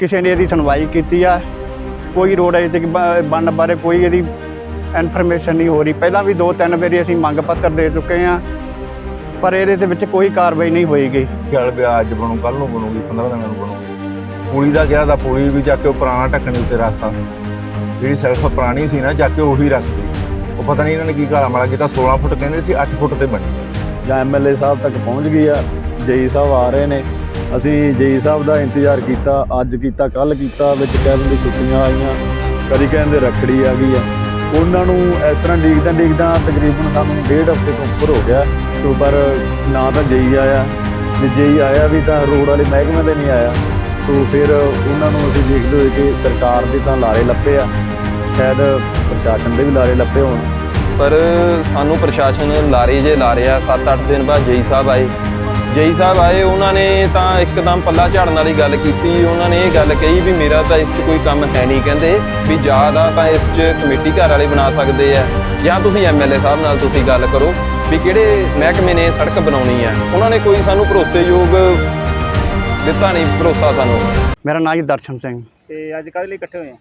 ਕਿਸੇ ਨੇ ਇਹਦੀ ਸੁਣਵਾਈ ਕੀਤੀ ਆ ਕੋਈ ਰੋਡ ਅਜੇ ਤੱਕ ਬ- ਬਣਨ ਬਾਰੇ ਕੋਈ ਇਹਦੀ ਇਨਫੋਰਮੇਸ਼ਨ ਨਹੀਂ ਹੋ ਰਹੀ। ਪਹਿਲਾਂ ਵੀ ਦੋ ਤਿੰਨ ਵਾਰੀ ਅਸੀਂ ਮੰਗ ਪੱਤਰ ਦੇ ਚੁੱਕੇ ਆ ਪਰ ਇਹਦੇ ਦੇ ਵਿੱਚ ਕੋਈ ਕਾਰਵਾਈ ਨਹੀਂ ਹੋਈਗੀ ਚੱਲ ਪਿਆ ਅੱਜ ਬਣੂ ਕੱਲ ਨੂੰ ਬਣੂਗੀ 15 ਦਿਨਾਂ ਨੂੰ ਬਣੂਗੀ। ਪੁਲੀ ਦਾ ਕਿਹਾ ਤਾਂ ਪੁਲੀ ਵੀ ਚੱਕ ਕੇ ਉਹ ਪੁਰਾਣਾ ਢੱਕਣ ਦੇ ਉੱਤੇ ਰੱਖਤਾ। ਜਿਹੜੀ ਸੈਲਫ ਪੁਰਾਣੀ ਸੀ ਨਾ ਚੱਕ ਕੇ ਉਹੀ ਰੱਖਤੀ ਉਹ ਪਤਾ ਨਹੀਂ ਇਹਨਾਂ ਨੇ ਕੀ ਕਾਲਾ ਮਾਲਾ ਕੀਤਾ 16 ਫੁੱਟ ਕਹਿੰਦੇ ਸੀ 8 ਫੁੱਟ ਤੇ ਬਣੀ। ਜਾਂ ਐਮਐਲਏ ਸਾਹਿਬ ਤੱਕ ਪਹੁੰਚ ਗਈ ਆ ਜੇਈ ਸਾਹਿਬ ਆ ਰਹੇ ਨੇ। ਅਸੀਂ ਜੇਈ ਸਾਹਿਬ ਦਾ ਇੰਤਜ਼ਾਰ ਕੀਤਾ, ਅੱਜ ਕੀਤਾ ਕੱਲ ਕੀਤਾ, ਵਿੱਚ ਕਹਿ ਦੀ ਛੁੱਟੀਆਂ ਆਈਆਂ। ਕਦੀ ਕਹਿੰਦੇ ਰੱਖੜੀ ਆ ਗਈ ਆ। ਉਹਨਾਂ ਨੂੰ ਇਸ ਤਰ੍ਹਾਂ ਡੀਕਦਾਂ ਡੀਕਦਾ ਤਕਰੀਬਨ ਸਾਨੂੰ ਡੇਢ ਹਫ਼ਤੇ ਤੋਂ ਉੱਪਰ ਹੋ ਗਿਆ ਤੋਂ ਪਰ ਨਾ ਤਾਂ ਜੇਈ ਆਇਆ। ਜੇ ਜੇਈ ਆਇਆ ਵੀ ਤਾਂ ਰੋਡ ਵਾਲੇ ਮਹਿਕਮੇ ਦੇ ਨਹੀਂ ਆਇਆ। ਸੋ ਫਿਰ ਉਹਨਾਂ ਨੂੰ ਅਸੀਂ ਦੇਖਦੇ ਹੋਏ ਕਿ ਸਰਕਾਰ ਦੇ ਤਾਂ ਲਾਰੇ ਲੱਪੇ ਆ। ਸ਼ਾਇਦ ਪ੍ਰਸ਼ਾਸਨ ਦੇ ਵੀ ਲਾਰੇ ਲੱਪੇ ਹੋਣ। ਪਰ ਸਾਨੂੰ ਪ੍ਰਸ਼ਾਸਨ ਲਾਰੇ ਜੇ ਲਾ ਰਿਹਾ 7-8 ਦਿਨ ਬਾਅਦ ਜੇਈ ਸਾਹਿਬ ਆਏ। ਜੇਈ ਸਾਹਿਬ ਆਏ ਉਹਨਾਂ ਨੇ ਤਾਂ ਇੱਕਦਮ ਪੱਲਾ ਝਾੜਨ ਵਾਲੀ ਗੱਲ ਕੀਤੀ। ਉਹਨਾਂ ਨੇ ਇਹ ਗੱਲ ਕਹੀ ਵੀ ਮੇਰਾ ਤਾਂ ਇਸ 'ਚ ਕੋਈ ਕੰਮ ਹੈ ਨਹੀਂ ਕਹਿੰਦੇ ਵੀ ਜ਼ਿਆਦਾ ਤਾਂ ਇਸ 'ਚ ਕਮੇਟੀ ਘਰ ਵਾਲੇ ਬਣਾ ਸਕਦੇ ਆ ਜਾਂ ਤੁਸੀਂ ਐਮਐਲਏ ਸਾਹਿਬ ਨਾਲ ਤੁਸੀਂ ਗੱਲ ਕਰੋ ਵੀ ਕਿਹੜੇ ਮਹਿਕਮੇ ਨੇ ਸੜਕ ਬਣਾਉਣੀ ਹੈ ਉਹਨਾਂ ਨੇ ਕੋਈ ਸਾਨੂੰ ਭਰੋਸੇਯੋਗ ਦਿੱਤਾ ਨਹੀਂ ਭਰੋਸਾ ਸਾਨੂੰ। ਮੇਰਾ ਨਾਂ ਜੀ ਦਰਸ਼ਨ ਸਿੰਘ। ਤੇ ਅੱਜ ਕਾਹਦੇ ਲਈ ਇਕੱਠੇ ਹੋਏ ਆ?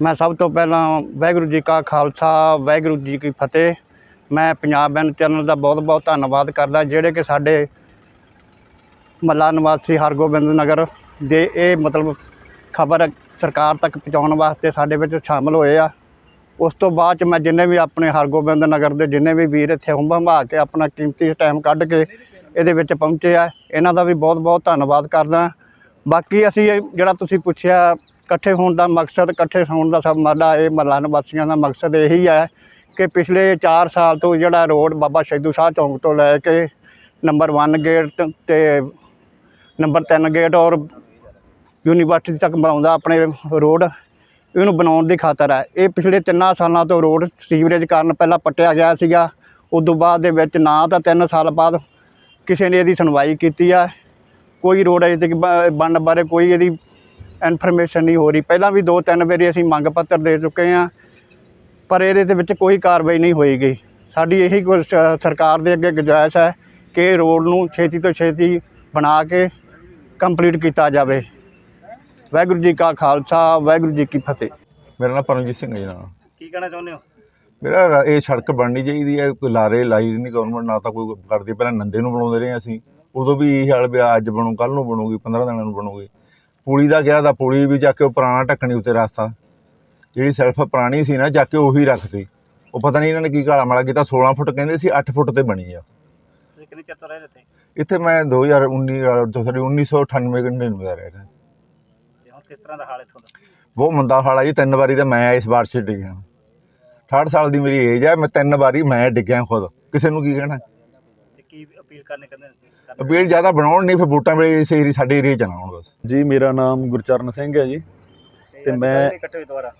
ਮੈਂ ਸਭ ਤੋਂ ਪਹਿਲਾਂ ਵਾਹਿਗੁਰੂ ਜੀ ਕਾ ਖਾਲਸਾ ਵਾਹਿਗੁਰੂ ਜੀ ਕੀ ਫਤਿਹ। ਮੈਂ ਪੰਜਾਬ ਬੈਨ ਚੈਨਲ ਦਾ ਬਹੁਤ-ਬਹੁਤ ਧੰਨਵਾਦ ਕਰਦਾ ਜਿਹੜੇ ਕਿ ਸਾਡੇ ਮੱਲਾ ਨਿਵਾਸੀ ਹਰਗੋਬਿੰਦ ਨਗਰ ਦੇ ਇਹ ਮਤਲਬ ਖਬਰ ਸਰਕਾਰ ਤੱਕ ਪਹੁੰਚਾਉਣ ਵਾਸਤੇ ਸਾਡੇ ਵਿੱਚ ਸ਼ਾਮਲ ਹੋਏ ਆ। ਉਸ ਤੋਂ ਬਾਅਦ ਚ ਮੈਂ ਜਿੰਨੇ ਵੀ ਆਪਣੇ ਹਰਗੋਬਿੰਦ ਨਗਰ ਦੇ ਜਿੰਨੇ ਵੀ ਵੀਰ ਇੱਥੇ ਹੁੰਬਾ ਹੰਭਾ ਕੇ ਆਪਣਾ ਕੀਮਤੀ ਟਾਈਮ ਕੱਢ ਕੇ ਇਹਦੇ ਵਿੱਚ ਪਹੁੰਚੇ ਆ। ਇਹਨਾਂ ਦਾ ਵੀ ਬਹੁਤ-ਬਹੁਤ ਧੰਨਵਾਦ ਕਰਦਾ ਬਾਕੀ ਅਸੀਂ ਇਹ ਜਿਹੜਾ ਤੁਸੀਂ ਪੁੱਛਿਆ, ਇਕੱਠੇ ਹੋਣ ਦਾ ਮਕਸਦ, ਇਕੱਠੇ ਹੋਣ ਦਾ ਸਭ ਮਾਡਾ ਇਹ ਮਹੱਲਾ ਨਿਵਾਸੀਆਂ ਦਾ ਮਕਸਦ ਇਹੀ ਹੈ ਕਿ ਪਿਛਲੇ 4 ਸਾਲ ਤੋਂ ਜਿਹੜਾ ਰੋਡ ਬਾਬਾ ਸ਼ਹੀਦੂ ਸ਼ਾਹ ਚੌਂਕ ਤੋਂ ਲੈ ਕੇ ਨੰਬਰ 1 ਗੇਟ ਤ- ਤੇ ਨੰਬਰ 3 ਗੇਟ ਔਰ ਯੂਨੀਵਰਸਿਟੀ ਤੱਕ ਬਣਾਉਂਦਾ ਆਪਣੇ ਰੋਡ। ਇਹਨੂੰ ਬਣਾਉਣ ਦੀ ਖਾਤਰ ਹੈ। ਇਹ ਪਿਛਲੇ ਤਿੰਨਾਂ ਸਾਲਾਂ ਤੋਂ ਰੋਡ ਸੀਵਰੇਜ ਕਾਰਨ ਪਹਿਲਾਂ ਪੱਟਿਆ ਗਿਆ ਸੀਗਾ। ਉਸ ਤੋਂ ਬਾਅਦ ਦੇ ਵਿੱਚ ਨਾ ਤਾਂ 3 ਸਾਲ ਬਾਅਦ ਕਿਸੇ ਨੇ ਇਹਦੀ ਸੁਣਵਾਈ ਕੀਤੀ ਆ। ਕੋਈ ਰੋਡ ਅਜੇ ਤੱਕ ਬ- ਬਣਨ ਬਾਰੇ ਕੋਈ ਇਹਦੀ ਇਨਫੋਰਮੇਸ਼ਨ ਨਹੀਂ ਹੋ ਰਹੀ। ਪਹਿਲਾਂ ਵੀ ਦੋ ਤਿੰਨ ਵਾਰੀ ਅਸੀਂ ਮੰਗ ਪੱਤਰ ਦੇ ਚੁੱਕੇ ਆ ਪਰ ਇਹਦੇ ਦੇ ਵਿੱਚ ਕੋਈ ਕਾਰਵਾਈ ਨਹੀਂ ਹੋਈ ਗਈ ਸਾਡੀ ਇਹੀ ਸਰਕਾਰ ਦੇ ਅੱਗੇ ਗੁਜਾਇਸ਼ ਹੈ ਕਿ ਰੋਡ ਨੂੰ ਛੇਤੀ ਤੋਂ ਛੇਤੀ ਬਣਾ ਕੇ ਕੰਪਲੀਟ ਕੀਤਾ ਜਾਵੇ। ਵਾਹਿਗੁਰੂ ਜੀ ਕਾ ਖਾਲਸਾ ਵਾਹਿਗੁਰੂ ਜੀ ਕੀ ਫਤਿਹ। ਮੇਰਾ ਨਾਮ ਪਰਮਜੀਤ ਸਿੰਘ ਹੈ ਜੀ ਨਾਮ ਕੀ ਕਹਿਣਾ ਚਾਹੁੰਦੇ ਹੋ? ਮੇਰਾ ਰ- ਇਹ ਸੜਕ ਬਣਨੀ ਚਾਹੀਦੀ ਹੈ ਕੋਈ ਲਾਰੇ ਲਾਈ ਨਹੀਂ ਗਵਰਨਮੈਂਟ ਨਾ ਤਾਂ ਕੋਈ ਕਰਦੀ। ਪਹਿਲਾਂ ਨੰਦੇ ਨੂੰ ਬਣਾਉਂਦੇ ਰਹੇ ਅਸੀਂ। ਉਦੋਂ ਵੀ ਇਹ ਹਾਲ ਪਿਆ ਅੱਜ ਬਣੂ ਕੱਲ ਨੂੰ ਬਣੂਗੀ 15 ਦਿਨਾਂ ਨੂੰ ਬਣੂਗੀ। ਪੁਲੀ ਦਾ ਕਿਹਾ ਤਾਂ ਪੁਲੀ ਵੀ ਚੱਕ ਕੇ ਉਹ ਪੁਰਾਣਾ ਢੱਕਣ ਉੱਤੇ ਰੱਖਤਾ ਜਿਹੜੀ ਸੈਲਫ ਪੁਰਾਣੀ ਸੀ ਨਾ ਚੱਕ ਕੇ ਉਹੀ ਰੱਖਤੀ। ਉਹ ਪਤਾ ਨਹੀਂ ਇਹਨਾਂ ਨੇ ਕੀ ਕਾਲਾ ਮਾਲਾ ਕੀਤਾ 16 ਫੁੱਟ ਕਹਿੰਦੇ ਸੀ 8 ਫੁੱਟ ਤੇ ਬਣੀ ਆ। ਤੁਸੀਂ ਕਿੰਨੇ ਚਿਰ ਤੋਂ ਰਹਿ ਰਹੇ ਇੱਥੇ? ਇੱਥੇ ਮੈਂ 2019 ਅ, ਤੋਂ ਸੌਰੀ 1998 ਘੰਟੇ ਨੂੰ ਰਹਿ ਰਿਹਾ। ਤੇ ਹੁਣ ਕਿਸ ਤਰ੍ਹਾਂ ਦਾ ਹਾਲ ਇੱਥੋਂ ਦਾ? ਬਹੁਤ ਮੰਦਾ ਹਾਲ ਆ ਜੀ ਤਿੰਨ ਵਾਰੀ ਤਾਂ ਮੈਂ ਇਸ ਵਾਰ 'ਚ ਡਿੱਗਿਆ। 68 ਸਾਲ ਦੀ ਮੇਰੀ ਏਜ ਹੈ ਮੈਂ ਤਿੰਨ ਵਾਰੀ ਮੈਂ ਡਿੱਗਿਆ ਖੁਦ। ਕਿਸੇ ਨੂੰ ਕੀ ਕਹਿਣਾ? ਤੇ ਕੀ ਅਪੀਲ ਕਰਨੇ ਕਹਿੰਦੇ ਅਪੀਲ ਜ਼ਿਆਦਾ ਬਣਾਉਣ ਨਹੀਂ ਫਿਰ ਵੋਟਾਂ ਵੇਲੇ ਇਸ ਏਰੀ ਸਾਡੇ ਏਰੀਏ ਚ ਨਾ ਆਉਣ ਬਸ। ਜੀ ਮੇਰਾ ਨਾਮ ਗੁਰਚਰਨ ਸਿੰਘ ਹੈ ਜੀ। ਤੇ ਮੈਂ- ਇਕੱਠੇ ਹੋਏ ਦੁਬਾਰਾ?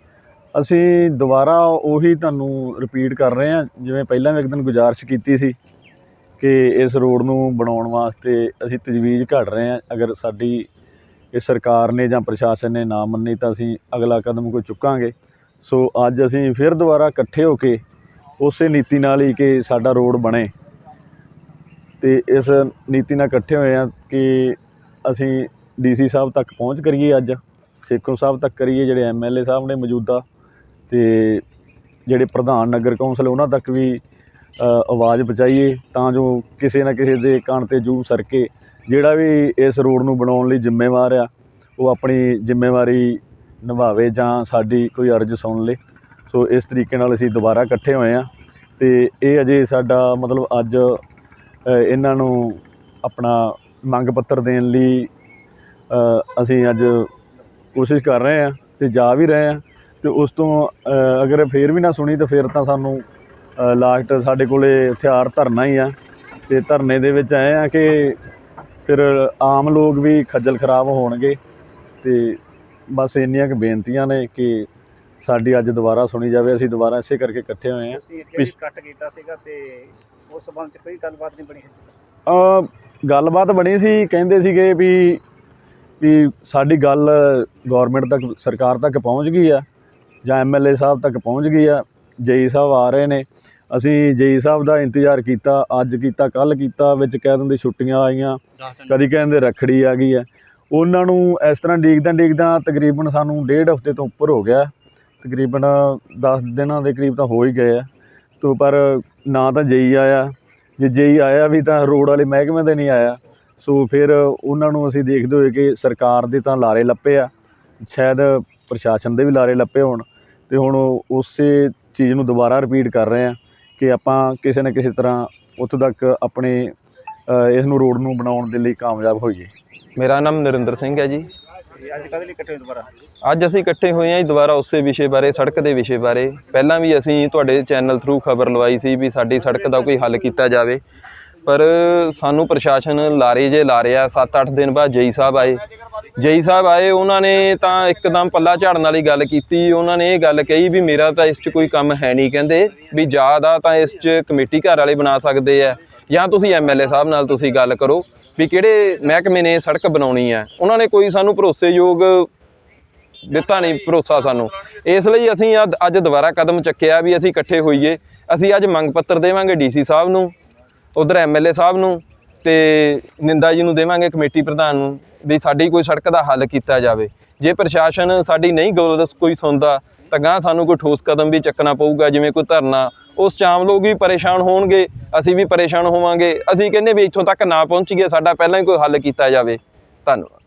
ਅਸੀਂ ਦੁਬਾਰਾ ਉਹੀ ਤੁਹਾਨੂੰ ਰਿਪੀਟ ਕਰ ਰਹੇ ਹਾਂ ਜਿਵੇਂ ਪਹਿਲਾਂ ਵੀ ਇੱਕ ਦਿਨ ਗੁਜ਼ਾਰਿਸ਼ ਕੀਤੀ ਸੀ। ਕਿ ਇਸ ਰੋਡ ਨੂੰ ਬਣਾਉਣ ਵਾਸਤੇ ਅਸੀਂ ਤਜਵੀਜ਼ ਘੜ ਰਹੇ ਹਾਂ। ਅਗਰ ਸਾਡੀ ਇਹ ਸਰਕਾਰ ਨੇ ਜਾਂ ਪ੍ਰਸ਼ਾਸਨ ਨੇ ਨਾ ਮੰਨੀ ਤਾਂ ਅਸੀਂ ਅਗਲਾ ਕਦਮ ਕੋਈ ਚੁੱਕਾਂਗੇ। ਸੋ ਅੱਜ ਅਸੀਂ ਫਿਰ ਦੁਬਾਰਾ ਇਕੱਠੇ ਹੋ ਕੇ ਉਸੇ ਨੀਤੀ ਨਾਲ ਹੀ ਕਿ ਸਾਡਾ ਰੋਡ ਬਣੇ। ਤੇ ਇਸ ਨੀਤੀ ਨਾਲ ਇਕੱਠੇ ਹੋਏ ਆ ਕਿ ਅਸੀਂ ਡੀਸੀ ਸਾਹਿਬ ਤੱਕ ਪਹੁੰਚ ਕਰੀਏ ਅੱਜ। ਸੇਖੋਂ ਸਾਹਿਬ ਤੱਕ ਕਰੀਏ, ਜਿਹੜੇ ਐਮਐਲਏ ਸਾਹਿਬ ਨੇ ਮੌਜੂਦਾ ਤੇ ਜਿਹੜੇ ਪ੍ਰਧਾਨ ਨਗਰ ਕੌਂਸਲ ਉਹਨਾਂ ਤੱਕ ਵੀ ਆਵਾਜ਼ ਪਹੁੰਚਾਈਏ ਤਾਂ ਜੋ ਕਿਸੇ ਨਾ ਕਿਸੇ ਦੇ ਕੰਨ ਤੇ ਜੂ ਸਰਕੇ। ਜਿਹੜਾ ਵੀ ਇਸ ਰੋਡ ਨੂੰ ਬਣਾਉਣ ਲਈ ਜ਼ਿੰਮੇਵਾਰ ਆ, ਉਹ ਆਪਣੀ ਜ਼ਿੰਮੇਵਾਰੀ ਨਿਭਾਵੇ ਜਾਂ ਸਾਡੀ ਕੋਈ ਅਰਜ਼ ਸੁਣ ਲੇ। ਸੋ ਇਸ ਤਰੀਕੇ ਨਾਲ ਅਸੀਂ ਦੁਬਾਰਾ ਇਕੱਠੇ ਹੋਏ ਆ ਤੇ ਇਹ ਅਜੇ ਸਾਡਾ ਮਤਲਬ ਅੱਜ ਇਹਨਾਂ ਨੂੰ ਆਪਣਾ ਮੰਗ ਪੱਤਰ ਦੇਣ ਲਈ ਅਸੀਂ ਅੱਜ ਕੋਸ਼ਿਸ਼ ਕਰ ਰਹੇ ਆ ਤੇ ਜਾ ਵੀ ਰਹੇ ਆ। ਤੇ ਉਸ ਤੋਂ ਅਗਰ ਫੇਰ ਵੀ ਨਾ ਸੁਣੀ ਤਾਂ ਫਿਰ ਤਾਂ ਸਾਨੂੰ ਲਾਸਟ ਸਾਡੇ ਕੋਲੇ ਹਥਿਆਰ ਧਰਨਾ ਹੀ ਆ। ਤੇ ਧਰਨੇ ਦੇ ਵਿੱਚ ਆਏ ਆ ਕਿ ਫਿਰ ਆਮ ਲੋਕ ਵੀ ਖੱਜਲ ਖਰਾਬ ਹੋਣਗੇ। ਤੇ ਬਸ ਇੰਨੀਆਂ ਕੁ ਬੇਨਤੀਆਂ ਨੇ ਕਿ ਸਾਡੀ ਅੱਜ ਦੁਬਾਰਾ ਸੁਣੀ ਜਾਵੇ। ਅਸੀਂ ਦੁਬਾਰਾ ਇਸੇ ਕਰਕੇ ਇਕੱਠੇ ਹੋਏ ਆ ਜਿਹੜੀ ਪਿਛ- ਕੱਟ ਕੀਤਾ ਸੀਗਾ ਤੇ ਉਸ ਸਬੰਧ ਚ ਕੋਈ ਗੱਲਬਾਤ ਨਹੀਂ ਬਣੀ ਅ, ਗੱਲਬਾਤ ਬਣੀ ਸੀ। ਕਹਿੰਦੇ ਸੀਗੇ ਵੀ ਵੀ ਸਾਡੀ ਗੱਲ ਗਵਰਨਮੈਂਟ ਤੱਕ ਸਰਕਾਰ ਤੱਕ ਪਹੁੰਚ ਗਈ ਆ ਜਾਂ ਐਮਐਲਏ ਸਾਹਿਬ ਤੱਕ ਪਹੁੰਚ ਗਈ ਆ। ਜੇਈ ਸਾਹਿਬ ਆ ਰਹੇ ਨੇ। ਅਸੀਂ ਜੇਈ ਸਾਹਿਬ ਦਾ ਇੰਤਜ਼ਾਰ ਕੀਤਾ ਅੱਜ ਕੀਤਾ ਕੱਲ ਕੀਤਾ ਵਿੱਚ ਕਹਿ ਦਿੰਦੇ ਛੁੱਟੀਆਂ ਆਈਆਂ ਕਦੀ ਕਹਿੰਦੇ ਰੱਖੜੀ ਆ ਗਈ ਆ ਉਹਨਾਂ ਨੂੰ ਇਸ ਤਰ੍ਹਾਂ ਡੀਕਦਾ ਡੀਕਦਾ ਤਕਰੀਬਨ ਸਾਨੂੰ ਡੇਢ ਹਫ਼ਤੇ ਤੋਂ ਉੱਪਰ ਹੋ ਗਿਆ। ਤਕਰੀਬਨ 10 ਦਿਨਾਂ ਦੇ ਕਰੀਬ ਤਾਂ ਹੋ ਹੀ ਗਏ ਆ। ਤੋ ਪਰ ਨਾ ਤਾਂ ਜਈ ਆਇਆ। ਜੇ ਜਈ ਆਇਆ ਵੀ ਤਾਂ ਰੋਡ ਵਾਲੇ ਮਹਿਕਮੇ ਦੇ ਨਹੀਂ ਆਇਆ। ਸੋ ਫਿਰ ਉਹਨਾਂ ਨੂੰ ਅਸੀਂ ਦੇਖਦੇ ਹੋਏ ਕਿ ਸਰਕਾਰ ਦੇ ਤਾਂ ਲਾਰੇ ਲੱਪੇ ਆ। ਸ਼ਾਇਦ ਪ੍ਰਸ਼ਾਸਨ ਦੇ ਵੀ ਲਾਰੇ ਲੱਪੇ ਹੋਣ। ਤੇ ਹੁਣ ਉਸੇ ਚੀਜ਼ ਨੂੰ ਦੁਬਾਰਾ ਰਿਪੀਟ ਕਰ ਰਹੇ ਆ ਕਿ ਆਪਾਂ ਕਿਸੇ ਨਾ ਕਿਸੇ ਤਰ੍ਹਾਂ ਉੱਥੋਂ ਤੱਕ ਆਪਣੇ ਇਸ ਨੂੰ ਰੋਡ ਨੂੰ ਬਣਾਉਣ ਦੇ ਲਈ ਕਾਮਯਾਬ ਹੋਈਏ। ਮੇਰਾ ਨਾਮ ਨਰਿੰਦਰ ਸਿੰਘ ਹੈ ਜੀ। ਅੱਜ ਕਦੇ ਲਈ ਇਕੱਠੇ ਹੋਏ ਦੁਬਾਰਾ? ਅੱਜ ਅਸੀਂ ਇਕੱਠੇ ਹੋਏ ਹਾਂ ਜੀ ਦੁਬਾਰਾ ਉਸੇ ਵਿਸ਼ੇ ਬਾਰੇ ਸੜਕ ਦੇ ਵਿਸ਼ੇ ਬਾਰੇ। ਪਹਿਲਾਂ ਵੀ ਅਸੀਂ ਤੁਹਾਡੇ ਚੈਨਲ ਥਰੂ ਖਬਰ ਲਵਾਈ ਸੀ ਵੀ ਸਾਡੀ ਸੜਕ ਦਾ ਕੋਈ ਹੱਲ ਕੀਤਾ ਜਾਵੇ। ਪਰ ਸਾਨੂੰ ਪ੍ਰਸ਼ਾਸਨ ਲਾਰੇ ਜੇ ਲਾ ਰਿਹਾ 7-8 ਦਿਨ ਬਾਅਦ ਜਈ ਸਾਹਿਬ ਆਏ। ਜਈ ਸਾਹਿਬ ਆਏ, ਉਹਨਾਂ ਨੇ ਤਾਂ ਇੱਕਦਮ ਪੱਲਾ ਝਾੜਨ ਵਾਲੀ ਗੱਲ ਕੀਤੀ। ਉਹਨਾਂ ਨੇ ਇਹ ਗੱਲ ਕਹੀ ਵੀ ਮੇਰਾ ਤਾਂ ਇਸ 'ਚ ਕੋਈ ਕੰਮ ਹੈ ਨਹੀਂ, ਕਹਿੰਦੇ ਵੀ ਜ਼ਿਆਦਾ ਤਾਂ ਇਸ 'ਚ ਕਮੇਟੀ ਘਰ ਵਾਲੇ ਬਣਾ ਸਕਦੇ ਆ। ਜਾਂ ਤੁਸੀਂ ਐਮਐਲਏ ਸਾਹਿਬ ਨਾਲ ਤੁਸੀਂ ਗੱਲ ਕਰੋ ਵੀ ਕਿਹੜੇ ਮਹਿਕਮੇ ਨੇ ਸੜਕ ਬਣਾਉਣੀ ਹੈ ਉਹਨਾਂ ਨੇ ਕੋਈ ਸਾਨੂੰ ਭਰੋਸੇਯੋਗ ਦਿੱਤਾ ਨਹੀਂ, ਭਰੋਸਾ ਸਾਨੂੰ। ਇਸ ਲਈ ਅਸੀਂ ਅੱਜ- ਅੱਜ ਦੁਬਾਰਾ ਕਦਮ ਚੱਕਿਆ ਵੀ ਅਸੀਂ ਇਕੱਠੇ ਹੋਈਏ। ਅਸੀਂ ਅੱਜ ਮੰਗ ਪੱਤਰ ਦੇਵਾਂਗੇ ਡੀਸੀ ਸਾਹਿਬ ਨੂੰ, ਉਧਰ ਐਮਐਲਏ ਸਾਹਿਬ ਨੂੰ ਤੇ ਨਿੰਦਾ ਜੀ ਨੂੰ ਦੇਵਾਂਗੇ ਕਮੇਟੀ ਪ੍ਰਧਾਨ ਨੂੰ। ਵੀ ਸਾਡੀ ਕੋਈ ਸੜਕ ਦਾ ਹੱਲ ਕੀਤਾ ਜਾਵੇ। ਜੇ ਪ੍ਰਸ਼ਾਸਨ ਸਾਡੀ ਨਹੀਂ ਗੌਰ ਕੋਈ ਸੁਣਦਾ, ਤਾਂ ਗਾਂ ਸਾਨੂੰ ਕੋਈ ਠੋਸ ਕਦਮ ਵੀ ਚੱਕਣਾ ਪਊਗਾ, ਜਿਵੇਂ ਕੋਈ ਧਰਨਾ। ਉਸ 'ਚ ਆਮ ਲੋਕ ਵੀ ਪਰੇਸ਼ਾਨ ਹੋਣਗੇ, ਅਸੀਂ ਵੀ ਪਰੇਸ਼ਾਨ ਹੋਵਾਂਗੇ। ਅਸੀਂ ਕਹਿੰਦੇ ਵੀ ਇੱਥੋਂ ਤੱਕ ਨਾ ਪਹੁੰਚੀਏ, ਸਾਡਾ ਪਹਿਲਾਂ ਹੀ ਕੋਈ ਹੱਲ ਕੀਤਾ ਜਾਵੇ। ਧੰਨਵਾਦ।